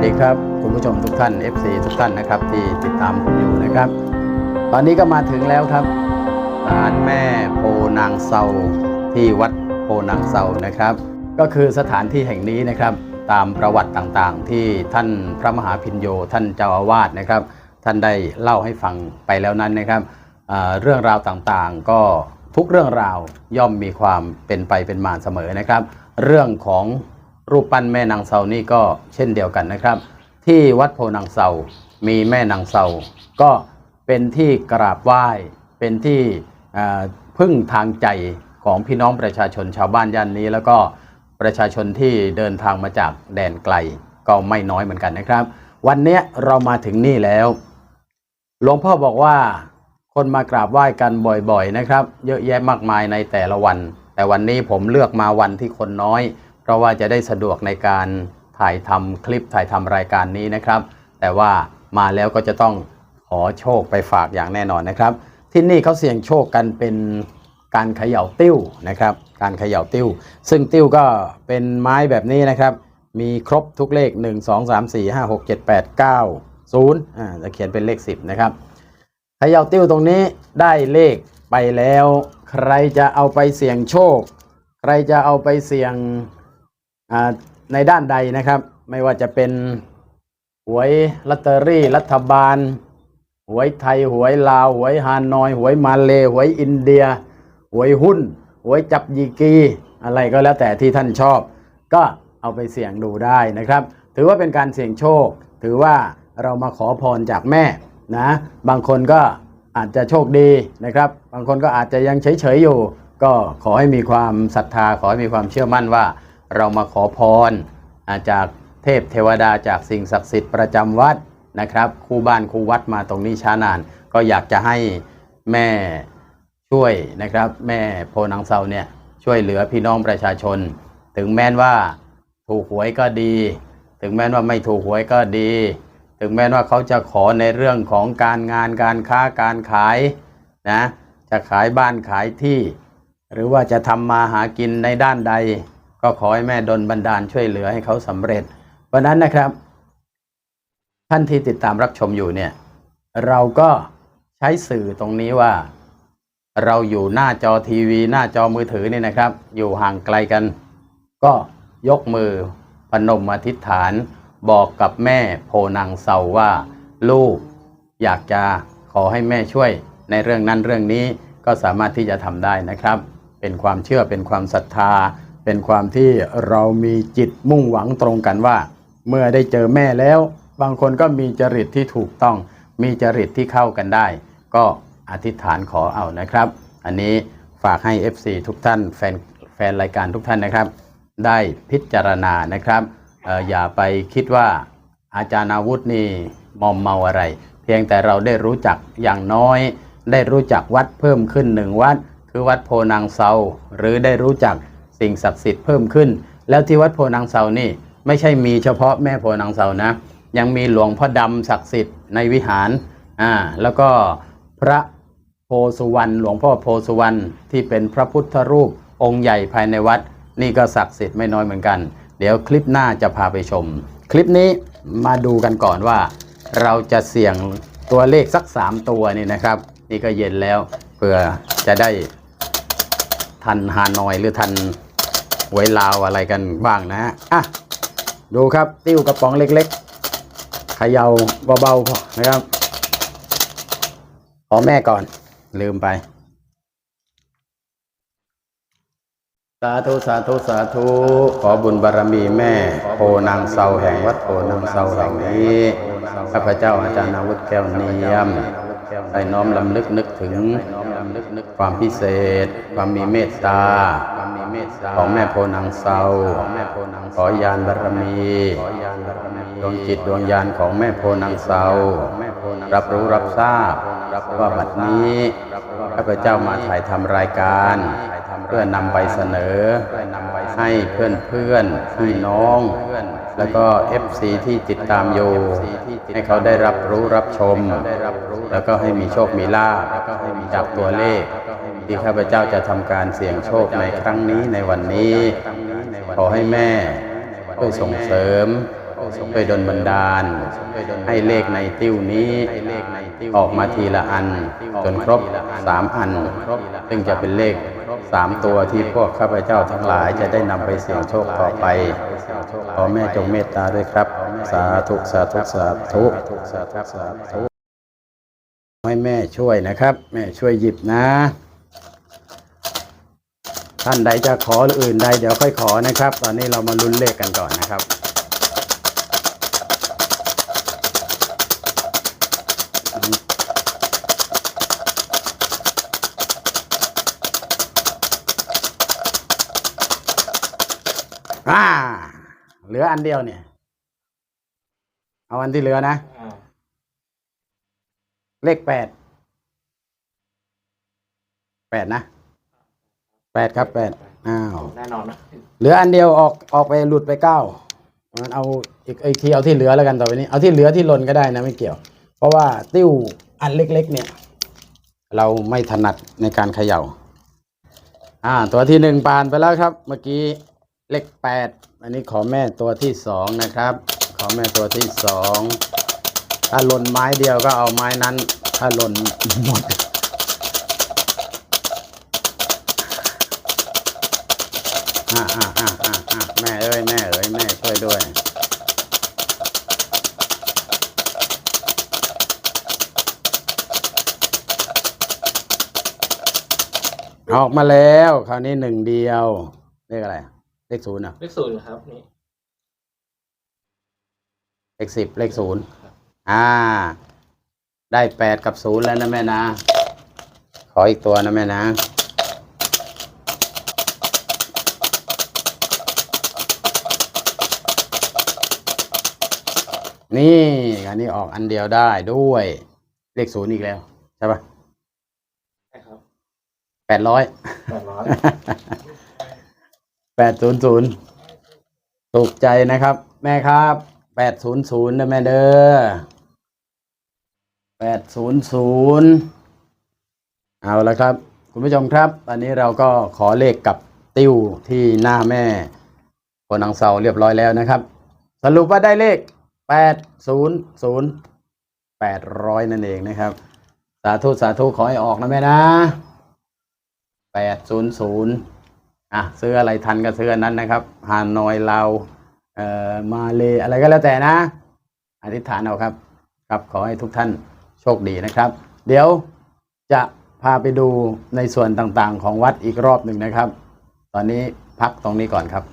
วัสดีครับ คุณผู้ชมทุกท่าน FC ทุกท่านนะครับที่ติดตามผมอยู่นะครับ ตอนนี้ก็มาถึงแล้วครับศาลแม่โพนางเซาที่วัดโพนางเซานะครับ ก็คือสถานที่แห่งนี้นะครับ ตามประวัติต่างๆ ที่ท่านพระมหาพินโยท่านเจ้าอาวาสนะครับ ท่านได้เล่าให้ฟังไปแล้วนั้นนะครับเรื่องราวต่างๆ ก็ทุกเรื่องราวย่อมมีความเป็นไปเป็นมาเสมอนะครับ เรื่องของ รูปปั้นแม่นางเซานี่ก็เช่นเดียวกันนะครับ ที่วัดโพนางเซามีแม่นางเซาก็เป็นที่กราบไหว้เป็นที่พึ่งทางใจของพี่น้องประชาชนชาวบ้านย่านนี้ แล้วก็ประชาชนที่เดินทางมาจากแดนไกลก็ไม่น้อยเหมือนกันนะครับ วันนี้เรามาถึงนี่แล้วหลวงพ่อบอกว่าคนมากราบไหว้กันบ่อยๆนะครับ เยอะแยะมากมายในแต่ละวัน แต่วันนี้ผมเลือกมาวันที่คนน้อย ราะว่าจะได้สะดวกในการถ่ายทำคลิปถ่ายทำรายการนี้นะครับ แต่ว่ามาแล้วก็จะต้องขอโชคไปฝากอย่างแน่นอนนะครับ ที่นี่เขาเสี่ยงโชคกันเป็นการเขย่าติ้วนะครับ การเขย่าติ้ว ซึ่งติ้วก็เป็นไม้แบบนี้นะครับ มีครบทุกเลข 1 2 3 4 5 6 7 8 9 0อ่าจะเขียนเป็นเลข 10 นะครับเขย่าติ้วตรงนี้ได้เลขไปแล้ว ใครจะเอาไปเสี่ยงโชค ใครจะเอาไปเสี่ยง ในด้านใดนะครับ ไม่ว่าจะเป็นหวยลอตเตอรี่รัฐบาล หวยไทยหวยลาว หวยฮานอย หวยมาเลหวยอินเดีย หวยหุ้น หวยจับยีกีอะไรก็แล้วแต่ที่ท่านชอบ ก็เอาไปเสี่ยงดูได้นะครับ ถือว่าเป็นการเสี่ยงโชค ถือว่าเรามาขอพรจากแม่นะบางคนก็อาจจะโชคดีนะครับ บางคนก็อาจจะยังเฉยๆอยู่ ก็ขอให้มีความศรัทธาขอให้มีความเชื่อมั่นว่า เรามาขอพรอาจากเทพเทวดาจากสิ่งศักดิ์สิทธิ์ประจำวัดนะครับ คู่บ้านคู่วัดมาตรงนี้ช้านาน ก็อยากจะให้แม่ช่วยนะครับ แม่โพนังเซาเนี่ยช่วยเหลือพี่น้องประชาชน ถึงแม้นว่าถูกหวยก็ดี ถึงแม้นว่าไม่ถูกหวยก็ดี ถึงแม้นว่าเขาจะขอในเรื่องของการงานการค้าการขายนะจะขายบ้านขายที่ หรือว่าจะทำมาหากินในด้านใด ก็ขอให้แม่ดลบันดาลช่วยเหลือให้เขาสำเร็จเพราะนั้นนะครับ ท่านที่ติดตามรับชมอยู่เนี่ย เราก็ใช้สื่อตรงนี้ว่า เราอยู่หน้าจอทีวี หน้าจอมือถือนี่นะครับ อยู่ห่างไกลกัน ก็ยกมือพนมอธิษฐาน บอกกับแม่โพนางเสาว่า ลูกอยากจะขอให้แม่ช่วยในเรื่องนั้นเรื่องนี้ก็สามารถที่จะทำได้นะครับ เป็นความเชื่อเป็นความศรัทธา เป็นความที่เรามีจิตมุ่งหวังตรงกันว่า เมื่อได้เจอแม่แล้ว บางคนก็มีจริตที่ถูกต้อง มีจริตที่เข้ากันได้ ก็อธิษฐานขอเอานะครับ อันนี้ฝากให้ FC ทุกท่านแฟนแฟนรายการทุกท่านนะครับ ได้พิจารณานะครับอออย่าไปคิดว่าอาจารย์อาวุธนี่มอมเมาอะไร เพียงแต่เราได้รู้จักอย่างน้อย ได้รู้จักวัดเพิ่มขึ้นหนึ่งวัด คือวัดโพนางเซาหรือได้รู้จัก สิ่งศักดิ์สิทธิ์เพิ่มขึ้น แล้วที่วัดโพนางเซานี่ ไม่ใช่มีเฉพาะแม่โพนางเซานะ ยังมีหลวงพ่อดำศักดิ์สิทธิ์ในวิหารอ่าแล้วก็พระโพสุวรรณหลวงพ่อโพสุวรรณที่เป็นพระพุทธรูปองค์ใหญ่ภายในวัด นี่ก็ศักดิ์สิทธิ์ไม่น้อยเหมือนกัน เดี๋ยวคลิปหน้าจะพาไปชม คลิปนี้มาดูกันก่อนว่า เราจะเสี่ยงตัวเลขสัก 3 ตัวนี่นะครับ นี่ก็เย็นแล้วเพื่อจะได้ทันฮานอยหรือทัน หวยลาวอะไรกันบ้างนะฮะอะดูครับติ้วกระป๋องเล็กๆเขย่าเบาๆพอนะครับขอแม่ก่อน ลืมไป สาธุสาธุสาธุขอบุญบารมีแม่โพนางเซาแห่งวัดโพนางเซาแห่งนี้ข้าพเจ้าอาจารย์อาวุธแก้วเนียมได้น้อมลำลึกนึกถึงความพิเศษ ความมีเมตตา ของแม่โพนางเซาขอยานบารมีดวงจิตดวงญาณของแม่โพนางเซารับรู้รับทราบว่าบัดนี้ข้าพเจ้ามาถ่ายทำรายการ เพื่อนำไปเสนอ ให้เพื่อนเพื่อนพี่น้อง แล้วก็ FC ที่ติดตามอยู่ให้เขาได้รับรู้รับชม แล้วก็ให้มีโชคมีลาภจากตัวเลข ที่ข้าพเจ้าจะทำการเสี่ยงโชคในครั้งนี้ในวันนี้ ขอให้แม่ช่วยส่งเสริมขไปดลบันดาล ให้เลขในติ้วนี้ออกมาทีละอัน จนครบสามอัน ซึ่งจะเป็นเลขสามตัวที่พวกข้าพเจ้าทั้งหลายจะได้นำไปเสี่ยงโชคต่อไป ขอแม่จงเมตตาด้วยครับ สาธุสาธุสาธุสาธุ ให้แม่ช่วยนะครับ แม่ช่วยหยิบนะ ท่านใดจะขอหรืออื่นใดเดี๋ยวค่อยขอนะครับ ตอนนี้เรามาลุ้นเลขกันก่อนนะครับ อ่า เหลืออันเดียวเนี่ย เอาอันที่เหลือนะ เลขแปดแปดนะแปดครับแปดอ้าวแน่นอนนะเหลืออันเดียวออกออกไปหลุดไปเก้างั้นเอาอีกอีกทีเอาที่เหลือแล้วกันต่อไปนี้ เอาที่เหลือที่หล่นก็ได้นะไม่เกี่ยว เพราะว่าติ้วอันเล็กๆเนี่ย เราไม่ถนัดในการเขย่า อ่า ตัวที่หนึ่งปานไปแล้วครับ เมื่อกี้เลขแปดอันนี้ขอแม่ตัวที่สองนะครับ ขอแม่ตัวที่สอง ถ้าหล่นไม้เดียวก็เอาไม้นั้น ถ้าหล่นหมดอ่าอ่าอ่าอ่าอ่าแม่เอ้ยแม่เอ้ยแม่ช่วยด้วยออกมาแล้วคราวนี้หนึ่งเดียวเลขอะไรอะเลขศูนย์อะเลขศูนย์ครับนี่เลขสิบเลขศูนย์ อ่า ได้แปดกับศูนย์แล้วนะแม่นะ ขออีกตัวนะแม่นะนี่อันนี้ออกอันเดียวได้ด้วย เลขศูนย์อีกแล้ว ใช่ปะใช่ครับแปดร้อยแปดร้อยแปดศูนย์ศูนย์ถูกใจนะครับ แม่ครับแปดศูนย์ศูนย์นะแม่เด้อ แปดศูนย์ศูนย์เอาละครับ คุณผู้ชมครับ ตอนนี้เราก็ขอเลขกับติ้วที่หน้าแม่โพนังเซาเรียบร้อยแล้วนะครับ สรุปว่าได้เลขแปดศูนย์ศูนย์แปดร้อยนั่นเองนะครับ สาธุสาธุขอให้ออกนะแม่นะแปดศูนย์ศูนย์อะซื้ออะไรทันก็ซื้ออันนั้นนะครับฮานอยลาเอ่อมาเลอะไรก็แล้วแต่นะ อธิษฐานเอาครับ ครับขอให้ทุกท่าน โชคดีนะครับ เดี๋ยวจะพาไปดูในส่วนต่างๆ ของวัดอีกรอบหนึ่งนะครับ ตอนนี้พักตรงนี้ก่อนครับ